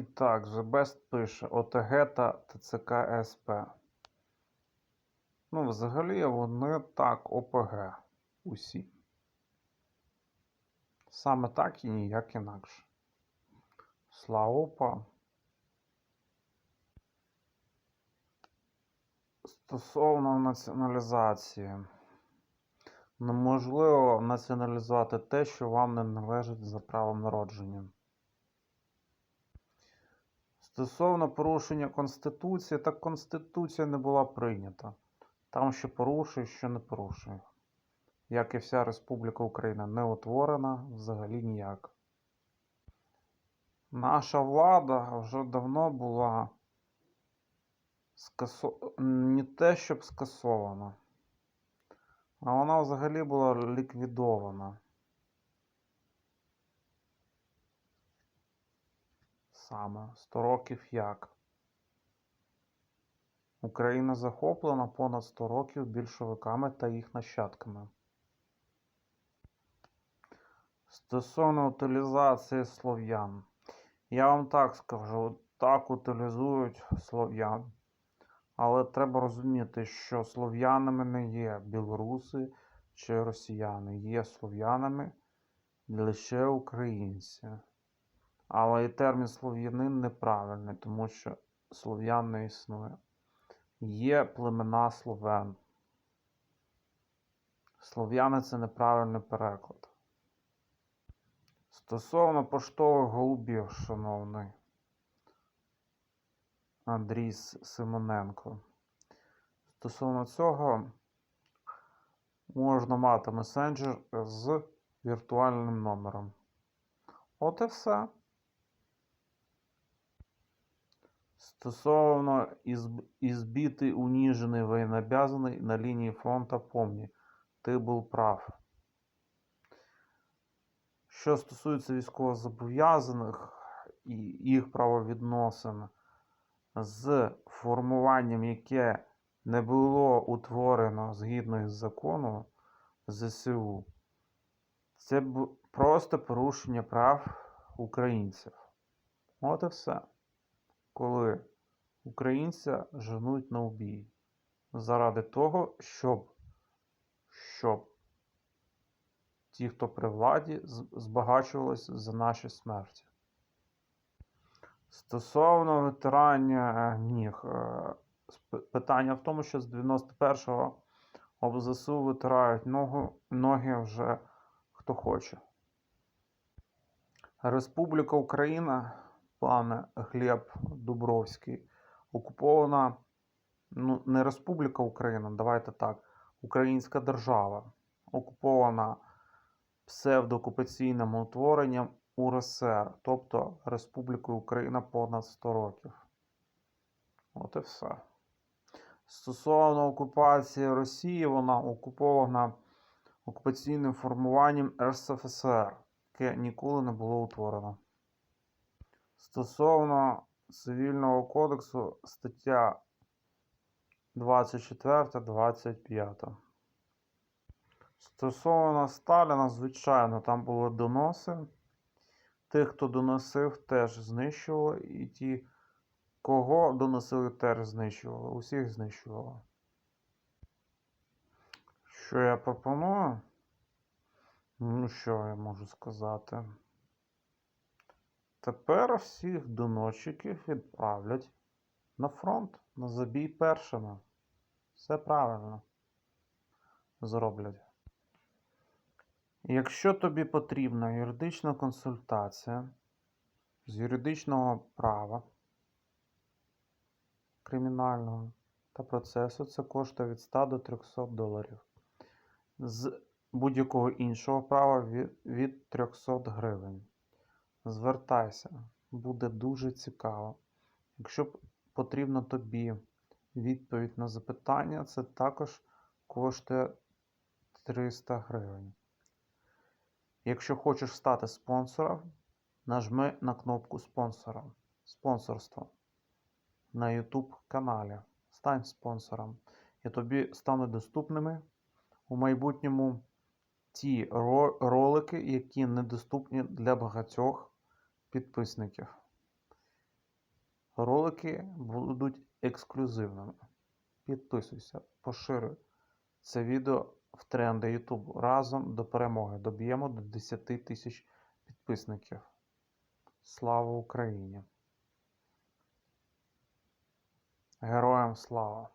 І так, The пише ОТГ та ТЦК СП. Ну, взагалі, вони так ОПГ усі. Саме так і ніяк інакше. Слаопа. Стосовно націоналізації. Неможливо націоналізувати те, що вам не належить за правом народження. Стосовно порушення Конституції, так Конституція не була прийнята. Там що порушує, що не порушує. Як і вся Республіка Україна не утворена взагалі ніяк. Наша влада вже давно була скасо... не те, щоб скасована, а вона взагалі була ліквідована. Саме 100 років як. Україна захоплена понад 100 років більшовиками та їх нащадками. Стосовно утилізації слов'ян. Я вам так скажу, так утилізують слов'ян. Але треба розуміти, що слов'янами не є білоруси чи росіяни, є слов'янами лише українці. Але і термін слов'янин неправильний, тому що слов'ян не існує. Є племена словен. Слов'яни це неправильний переклад. Стосовно поштових голубів, шановний Андрій Симоненко. Стосовно цього, можна мати месенджер з віртуальним номером. От і все. Стосовно изб- избитый, униженный, военнообязанный на линии фронта, помни, ти був прав. Що стосується військовозобов'язаних і їх правовідносин з формуванням, яке не було утворено згідно із закону ЗСУ, це б- просто порушення прав українців. От і все коли українця женуть на убій заради того, щоб, щоб ті, хто при владі, збагачувалися за наші смерті. Стосовно ветеранів ніг, е, питання в тому, що з 91-го об ЗСУ витирають ногу, ноги вже хто хоче. Республіка Україна пане Глеб Дубровський, окупована ну, не Республіка Україна, давайте так, Українська держава, окупована псевдоокупаційним утворенням УРСР, тобто Республікою Україна понад 100 років. От і все. Стосовно окупації Росії, вона окупована окупаційним формуванням РСФСР, яке ніколи не було утворено. Стосовно Цивільного кодексу стаття 24-25. Стосовно Сталіна, звичайно, там були доноси. Тих, хто доносив, теж знищували, і ті, кого доносили, теж знищували. Усіх знищували. Що я пропоную? Ну, що я можу сказати? Тепер всіх доносчиків відправлять на фронт, на забій першими. Все правильно зроблять. Якщо тобі потрібна юридична консультація з юридичного права кримінального та процесу, це коштує від 100 до 300 доларів. З будь-якого іншого права від, від 300 гривень. Звертайся, буде дуже цікаво. Якщо п- потрібно тобі відповідь на запитання, це також коштує 300 гривень. Якщо хочеш стати спонсором, нажми на кнопку спонсора. Спонсорство на YouTube каналі. Стань спонсором. І тобі стануть доступними у майбутньому ті ролики, які недоступні для багатьох підписників. Ролики будуть ексклюзивними. Підписуйся, поширюй це відео в тренди YouTube. Разом до перемоги доб'ємо до 10 тисяч підписників. Слава Україні! Героям слава!